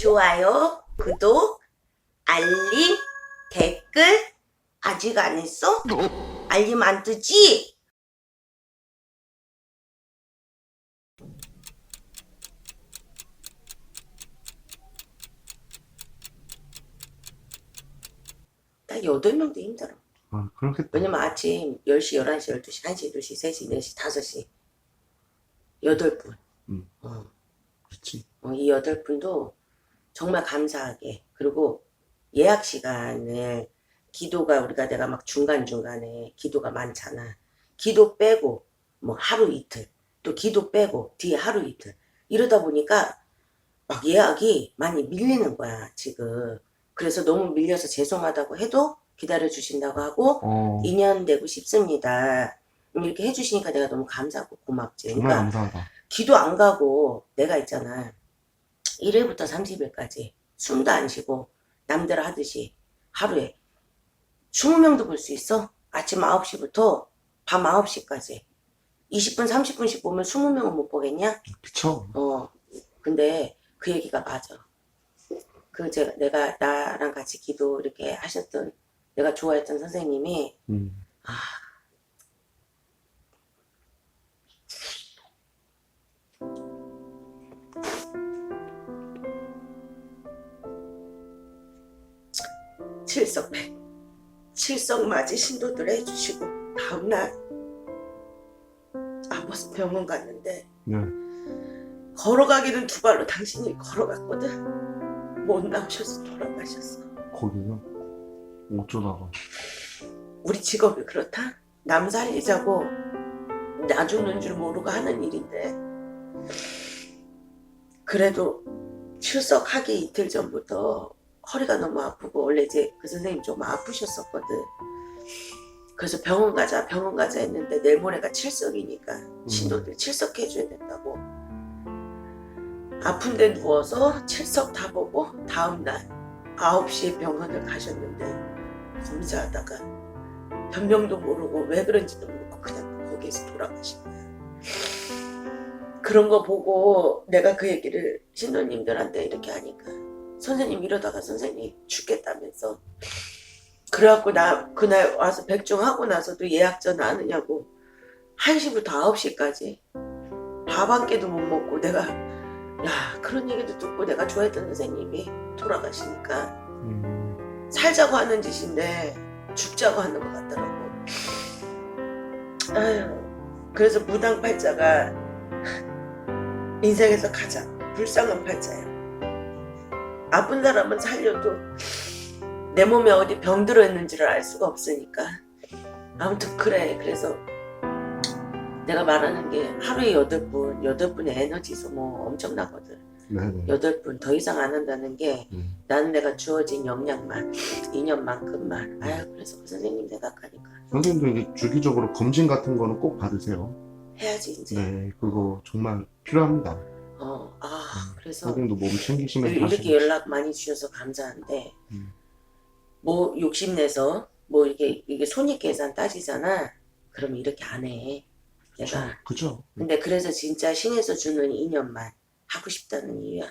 좋아요, 구독, 알림, 댓글 아직 안 했어? 알림 안 뜨지? 딱 8명도 힘들어. 아, 그렇겠다. 왜냐면 아침 10시, 11시, 12시, 1시, 2시, 3시, 4시, 5시. 8분. 음. 어. 그렇지. 어, 이 여덟 분도 정말 감사하게 그리고 예약 시간을 기도가 우리가 내가 막 중간중간에 기도가 많잖아. 기도 빼고 뭐 하루 이틀 또 기도 빼고 뒤에 하루 이틀 이러다 보니까 막 예약이 많이 밀리는 거야 지금. 그래서 너무 밀려서 죄송하다고 해도 기다려 주신다고 하고 어, 인연 되고 싶습니다. 이렇게 해주시니까 내가 너무 감사하고 고맙지. 정말 그러니까 감사하다. 기도 안 가고 내가 있잖아. 1일부터 30일까지 숨도 안 쉬고 남들 하듯이 하루에 20명도 볼 수 있어? 아침 9시부터 밤 9시까지 20분 30분씩 보면 20명은 못 보겠냐? 그쵸? 어. 근데 그 얘기가 맞아. 그 제가 내가 나랑 같이 기도 이렇게 하셨던 내가 좋아했던 선생님이 음. 아. 칠석 백 칠석 맞이 신도들 해주시고 다음날 아버지 병원 갔는데 네. 걸어가기는 두 발로 당신이 걸어갔거든 못 나오셔서 돌아가셨어 거기서 어쩌다가. 우리 직업이 그렇다? 남 살리자고 나 죽는 줄 모르고 하는 일인데 그래도 출석하기 이틀 전부터 허리가 너무 아프고 원래 이제 그 선생님 좀 아프셨었거든. 그래서 병원 가자 병원 가자 했는데 내일 모레가 칠석이니까 신도들 칠석해 줘야 된다고. 아픈데 누워서 칠석 다 보고 다음날 9시에 병원을 가셨는데 검사하다가 변명도 모르고 왜 그런지도 모르고 그냥 거기에서 돌아가신 거야. 그런 거 보고 내가 그 얘기를 신도님들한테 이렇게 하니까 선생님 이러다가 선생님 죽겠다면서 그래갖고 나 그날 와서 백중하고 나서도 예약 전화 안 하냐고 1시부터 9시까지 밥 한 끼도 못 먹고 내가 야 그런 얘기도 듣고 내가 좋아했던 선생님이 돌아가시니까 음. 살자고 하는 짓인데 죽자고 하는 것 같더라고. 아유, 그래서 무당 팔자가 인생에서 가장 불쌍한 팔자야. 아픈 사람은 살려도 내 몸에 어디 병 들어있는지를 알 수가 없으니까. 아무튼 그래. 그래서 내가 말하는 게 하루에 여덟 분, 여덟 분의 에너지 소모 엄청나거든. 네네. 여덟 분 더 이상 안 한다는 게 음. 나는 내가 주어진 역량만, 인연만큼만. 아유, 그래서 그 선생님 생각하니까 선생님도 이제 주기적으로 검진 같은 거는 꼭 받으세요. 해야지, 이제. 네, 그거 정말 필요합니다. 어, 아, 그래서 선생님도 몸 챙기시면 이렇게 연락 많이 주셔서 감사한데, 음. 뭐 욕심내서, 뭐 이게, 이게 손익 계산 따지잖아. 그럼 이렇게 안 해. 내가. 그죠? 근데 그래서 진짜 신에서 주는 인연만 하고 싶다는 이유야.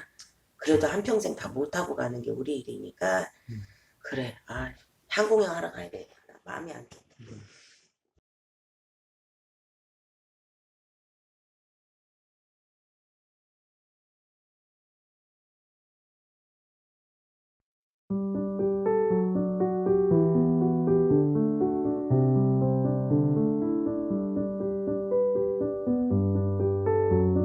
그래도 한 평생 다 못 하고 가는 게 우리 일이니까, 음. 그래, 아, 항공영 하러 가야 돼. 나 마음이 안 좋아. 음.